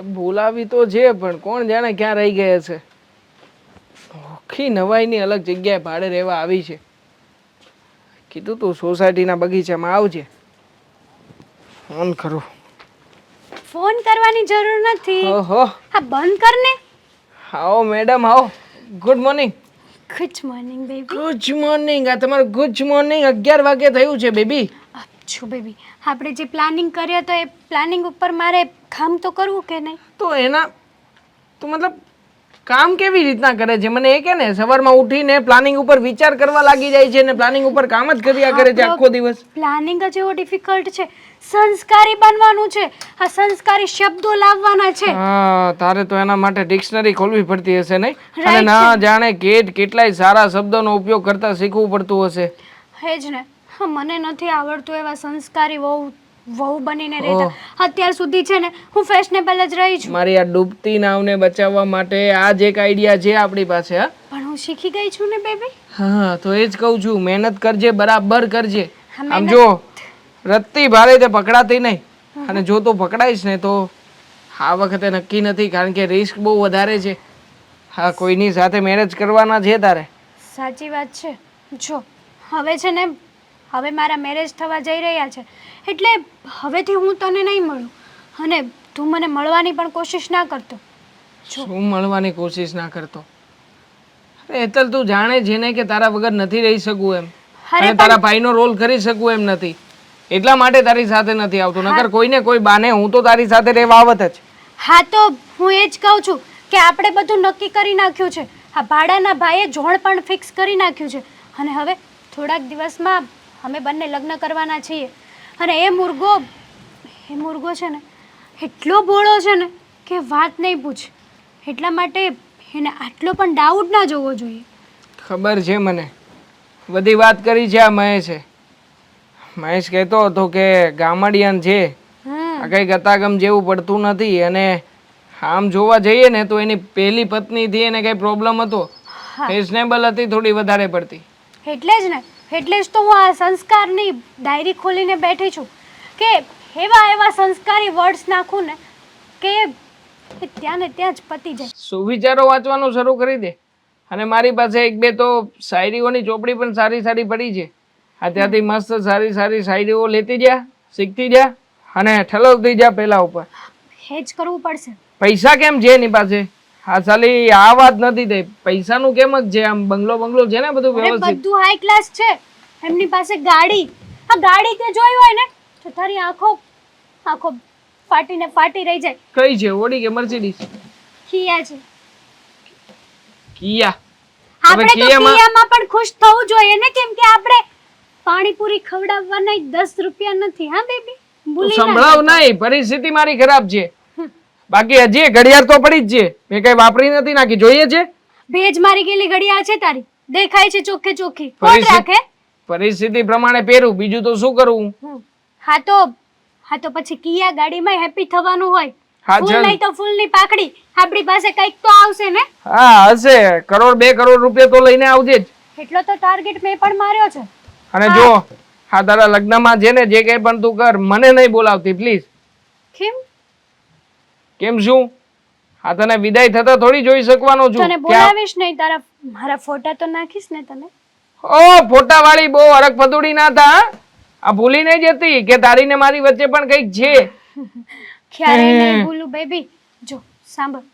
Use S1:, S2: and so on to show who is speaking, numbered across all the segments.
S1: બોલાવી તો છે પણ કોણ જાણે ક્યાં રહી ગયા છે? ઓખી નવાઈની અલગ જગ્યાએ ભાડે રહેવા આવી છે. કીધું તું સોસાયટીના બગીચામાં આવજે. ફોન કરું.
S2: ફોન કરવાની જરૂર નથી.
S1: ઓહો.
S2: હા બંધ કર ને
S1: આવો મેડમ આવો. Good morning
S2: good morning baby
S1: good morning આ તમારું ગુડ મોર્નિંગ અગિયાર વાગે થયું છે બેબી
S2: છો બેબી આપણે જે પ્લાનિંગ કર્યો તો એ પ્લાનિંગ ઉપર મારે કામ તો કરવું કે નહીં?
S1: તો એના તો મતલબ કામ કેવી રીતના કરે છે? મને એ કે ને સવારમાં ઉઠીને પ્લાનિંગ ઉપર વિચાર કરવા લાગી જાય છે ને પ્લાનિંગ ઉપર કામ જ કર્યા કરે છે આખો દિવસ.
S2: પ્લાનિંગ જ એવો ડિફિકલ્ટ છે. સંસ્કારી બનવાનું છે. આ સંસ્કારી શબ્દો લાવવાના છે.
S1: હા તારે તો એના માટે ડિક્શનરી ખોલવી પડતી હશે નહીં? અને ના જાણે કેટ કેટલાય સારા શબ્દોનો ઉપયોગ કરતા શીખવું પડતું હશે.
S2: હે જ ને. હા, મને નથી આવડતું એવા સંસ્કારી વહુ વહુ બનીને રહેતા. અત્યાર સુધી છે ને હું ફેશનેબલ જ રહી છું.
S1: મારી આ ડૂબતી નાવને બચાવવા માટે આ જ એક આઈડિયા છે આપણી પાસે હા.
S2: પણ હું શીખી ગઈ છું ને બેબી
S1: હા તો એ જ કહું છું મહેનત કરજે બરાબર કરજે. આમ જો રત્તી ભારે તે પકડાતી નહીં. અને જો તું પકડાઈશ ને તો આ વખતે નક્કી નથી કારણ કે રિસ્ક બહુ વધારે છે. હા કોઈની સાથે મેરેજ કરવાના છે તારે?
S2: સાચી વાત છે. જો હવે છે ને હવે મારા મેરેજ થવા જઈ રહ્યા છે. એટલે હવેથી હું તને નહીં મળું. અને તું મને મળવાની પણ કોશિશ ના કરતો.
S1: શું મળવાની કોશિશ ના કરતો? અરે એતલ તું જાણે છે ને કે તારા વગર નથી રહી શકું એમ. અને તારા ભાઈનો રોલ કરી શકું એમ નથી. એટલા માટે તારી સાથે નથી આવતો. નકર કોઈને કોઈ બાને હું તો તારી સાથે રહેવા આવત જ.
S2: હા તો હું એ જ કહું છું કે આપણે બધું નક્કી કરી નાખ્યું છે. આ ભાડાના ભાઈએ જોણ પણ ફિક્સ કરી નાખ્યું છે. અને હવે થોડાક દિવસમાં અમે બંને લગ્ન કરવાના છીએ. અને એ મુર્ગો એ મુર્ગો છે ને એટલો ભોળો છે ને કે વાત નહીં પૂછ. એટલા માટે એને આટલો પણ ડાઉટ ના જોવો જોઈએ.
S1: ખબર છે મને. બધી વાત કરી છે આ મહેશે મહેશ કહેતો હતો કે ગામડિયાન છે. આ કંઈ ગતાગમ જેવું પડતું નથી અને આમ જોવા જઈએ ને તો એની પહેલી પત્નીથી એને કંઈ પ્રોબ્લેમ હતો. ફેશનેબલ હતી થોડી વધારે પડતી.
S2: એટલે જ ને. એટલે જ તો હું આ સંસ્કારની ડાયરી ખોલીને બેઠી છું કે એવા એવા સંસ્કારી વર્ડ્સ નાખું ને કે એ ત્યાં ને ત્યાં જ પતી જાય.
S1: સુવિચારો વાંચવાનું શરૂ કરી દે. અને મારી પાસે એક બે તો શાયરીઓની ચોપડી પણ સારી સારી પડી છે. આ ત્યાંથી મસ્ત સારી સારી શાયરીઓ લેતી જા શીખતી જા અને ઠલવતી જા પેલા ઉપર.
S2: એ જ કરવું પડશે.
S1: પૈસા કેમ છે એની પાસે? હા સાલી આ વાત નથી થઈ. પૈસાનું કેમ જ છે? આમ બંગલો બંગલો છે ને બધું વ્યવસ્થિત.
S2: બધું હાઈ ક્લાસ છે. એમની પાસે ગાડી. આ ગાડી તે જોઈ હોય ને તો તારી આંખો આંખો ફાટીને ફાટી રહી જાય.
S1: કઈ છે? ઓડી કે મર્સિડીઝ
S2: કિયા છે.
S1: કિયા.
S2: આપણે તો
S1: કિયામાં-
S2: પણ ખુશ થવું જોઈએ ને કેમ કે આપણે પાણીપુરી ખવડાવવાના ય દસ રૂપિયા નથી હા બેબી?
S1: સંભળાવ નહીં. પરિસ્થિતિ મારી ખરાબ છે. બાકી હજી ઘડિયાળ તો પડી જ છે. મેં કઈ વાપરી નથી નાખી. જોઈએ છે.
S2: ભેજ મારી ગયેલી ઘડિયાળ છે તારી. દેખાય છે ચોખ્ખે ચોખ્ખી. કોણ રાખે?
S1: પરિસ્થિતિ પ્રમાણે પહેરું. બીજું તો શું કરવું
S2: હા તો હા તો પછી કિયા ગાડીમાં હેપી થવાનું હોય. ફૂલ નહીં તો ફૂલની પાકડી આપણી પાસે કંઈક તો આવશે ને?
S1: હા હશે. કરોડ બે કરોડ રૂપિયા તો લઈને આવજે જ.
S2: એટલો તો ટાર્ગેટ મેં પણ માર્યો છે.
S1: અને જો હા તારા લગ્નમાં છે ને જે કઈ પણ તું કર મને નહીં બોલાવતી પ્લીઝ
S2: કેમ?
S1: કેમ છું? હા તને વિદાય થતા થોડી જોઈ શકવાનો છું.
S2: તને બોલાવીશ નહીં તારા મારા ફોટા તો નાખીશ ને તને.
S1: ઓ ફોટા વાળી બહુ અરક ફતુડી ના થા આ ભૂલી નહીં જતી કે તારી ને મારી વચ્ચે પણ કંઈક છે?
S2: ક્યારે નહીં ભૂલું બેબી જો સાંભળ.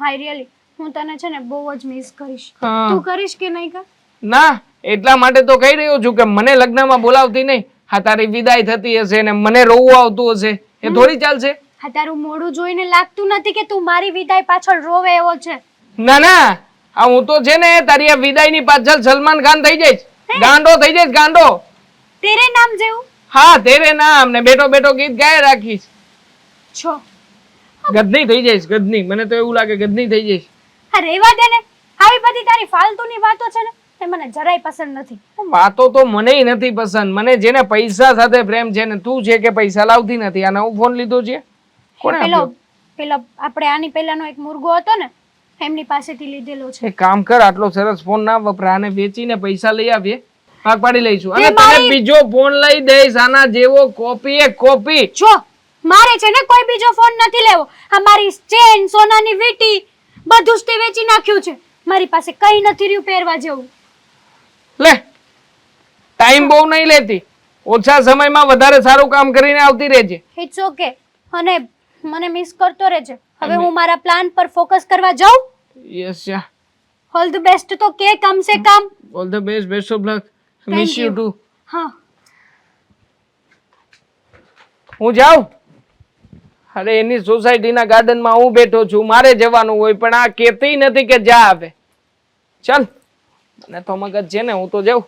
S2: હાઈ રિયલી હું તને છે ને બહુ જ મિસ કરીશ.
S1: હા.
S2: તું કરીશ કે નહીં કર?
S1: ના એટલા માટે તો કહી રહ્યો છું કે મને લગ્નમાં બોલાવતી નહીં. હા તારી વિદાય થતી હશે ને મને રોવું આવતું હશે. એ થોડી ચાલશે.
S2: હા તારું મોઢું જોઈને લાગતું નથી કે તું મારી વિદાય પાછળ રોવે એવો છે.
S1: ના ના. આ હું તો છે ને તારી આ વિદાયની પાછળ સલમાન ખાન થઈ જઈશ. ગાંડો થઈ જઈશ ગાંડો.
S2: તેરે નામ જેવું?
S1: હા તેરે નામ ને બેઠો બેઠો ગીત ગાય રાખીશ.
S2: છો.
S1: ગદની થઈ જઈશ ગદની મને તો એવું લાગે ગદની થઈ જઈશ.
S2: હા રેવા દે ને. આવી બધી તારી ફાલતુની વાતો છે ને એ મને જરાય પસંદ નથી.
S1: વાતો તો મને નથી પસંદ. મને જેને પૈસા સાથે પ્રેમ છે ને તું છે કે પૈસા લાવતી નથી. આ હું ફોન લીધો છે? કોણે
S2: પેલો
S1: આપ્યો?
S2: પેલો આપણે આની પહેલાનો એક મુર્ગો હતો ને એમની પાસેથી લીધેલો છે.
S1: એક કામ કર આટલો સરસ ફોન ના વપરા આને વેચીને પૈસા લઈ આવીએ ભાગ પાડી લઈશું. અને તને બીજો ફોન લઈ દઈશ આના જેવો કોપી એ કોપી
S2: જો મારે છે ને કોઈ બીજો ફોન નથી લેવો. આ મારી ચેન સોનાની વીટી બધું જ તે વેચી નાખ્યું છે. મારી પાસે કઈ નથી રહ્યું પહેરવા જેવું.
S1: લે ટાઈમ બહુ નહીં લેતી. ઓછા સમયમાં વધારે સારું કામ કરીને આવતી રહેજે.
S2: ઇટ્સ ઓકે અને મને મિસ કરતો રહેજે. હવે હું મારા પ્લાન પર ફોકસ કરવા જાઉં?
S1: Yes ya
S2: all the best તો કે કમ સે કમ.
S1: All the best best of luck miss you too
S2: હા.
S1: હું જાઉં? અરે એની સોસાયટીના ગાર્ડનમાં હું બેઠો છું. મારે જવાનું હોય પણ આ કહેતી નથી કે જા આવે ચાલ. મને તો મગજ છે ને હું તો જાઉં.